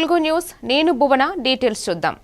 Telugu news నేను భువన details చూద్దాం.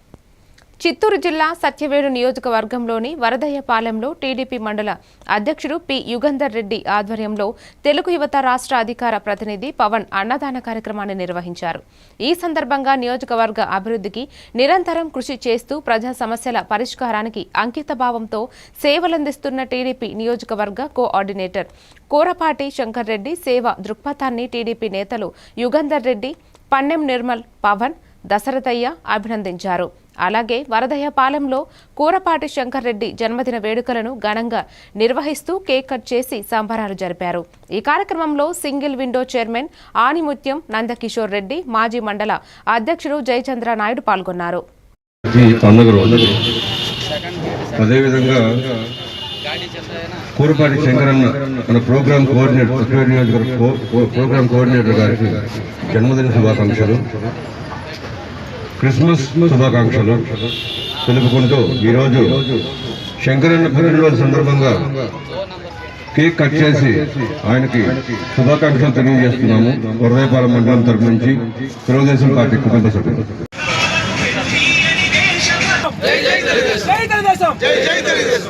చిత్తూరు జిల్లా సత్యవేడు నియోజకవర్గంలోని వరదయ్యపాలెంలో టీడీపీ మండల అధ్యక్షుడు పి. యుగంధర్ రెడ్డి ఆధ్వర్యంలో తెలుగు యువత రాష్ట్ర అధికార ప్రతినిధి పవన్ అన్నదాన కార్యక్రమాన్ని నిర్వహించారు. ఈ సందర్భంగా నియోజకవర్గ అభివృద్ధికి నిరంతరం కృషి చేస్తూ ప్రజా సమస్యల పరిష్కారానికి అంకితభావంతో సేవలందిస్తున్న టీడీపీ నియోజకవర్గ కోఆర్డినేటర్ కోరపాటి శంకర్ రెడ్డి సేవ దృక్పథాన్ని టీడీపీ నేతలు యుగంధర్ రెడ్డి పన్నెం నిర్మల్ పవన్ దశరథయ్య అభినందించారు. అలాగే వరదయ్యపాలెంలో కూరపాటి శంకర్రెడ్డి జన్మదిన వేడుకలను ఘనంగా నిర్వహిస్తూ కేక్ కట్ చేసి సంబరాలు జరిపారు. ఈ కార్యక్రమంలో single window chairman Animutyam Nandakishore Reddy మాజీ మండల అధ్యక్షుడు జయచంద్ర నాయుడు పాల్గొన్నారు. అదేవిధంగా కూరపాటి శంకరన్న మన ప్రోగ్రామ్ కోఆర్డినేటర్ ఉత్తర నియోజకవర్గ ప్రోగ్రామ్ కోఆర్డినేటర్ గారికి జన్మదిన శుభాకాంక్షలు క్రిస్మస్ శుభాకాంక్షలు తెలుపుకుంటూ ఈరోజు శంకరన్న పుట్టినరోజు సందర్భంగా కేక్ కట్ చేసి ఆయనకి శుభాకాంక్షలు తెలియజేస్తున్నాము వరదయపాలెం మండలం తరపు నుంచి తెలుగుదేశం పార్టీ కుటుంబ సభ్యులు జై తెలుగుదేశం రావాలా అయిపోయింది బిజినెస్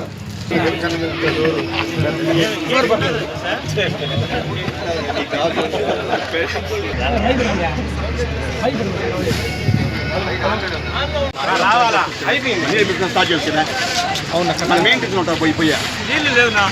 స్టార్ట్ చేసి అవునా మన మెయింటెనెన్స్ ఉంటా పోయి పోయా నీళ్ళు లేవునా